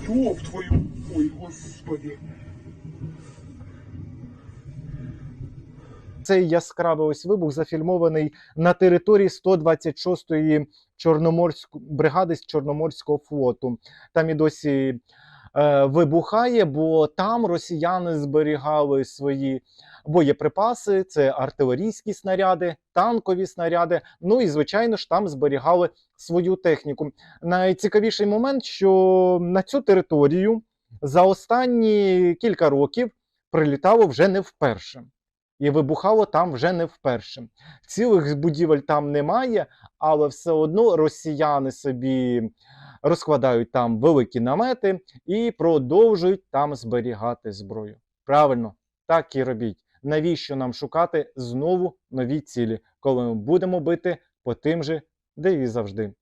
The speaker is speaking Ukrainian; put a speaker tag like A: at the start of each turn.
A: Ёб твою, ой, господи.
B: Цей яскравий ось вибух зафільмований на території 126-ї чорноморської бригади з Чорноморського флоту. Там і досі вибухає, бо там росіяни зберігали свої боєприпаси, це артилерійські снаряди, танкові снаряди. Ну і звичайно ж там зберігали свою техніку. Найцікавіший момент, що на цю територію за останні кілька років прилітало вже не вперше. І вибухало там вже не вперше. Цілих будівель там немає, але все одно росіяни собі розкладають там великі намети і продовжують там зберігати зброю. Правильно, так і робіть. Навіщо нам шукати знову нові цілі, коли ми будемо бити по тим же, де і завжди.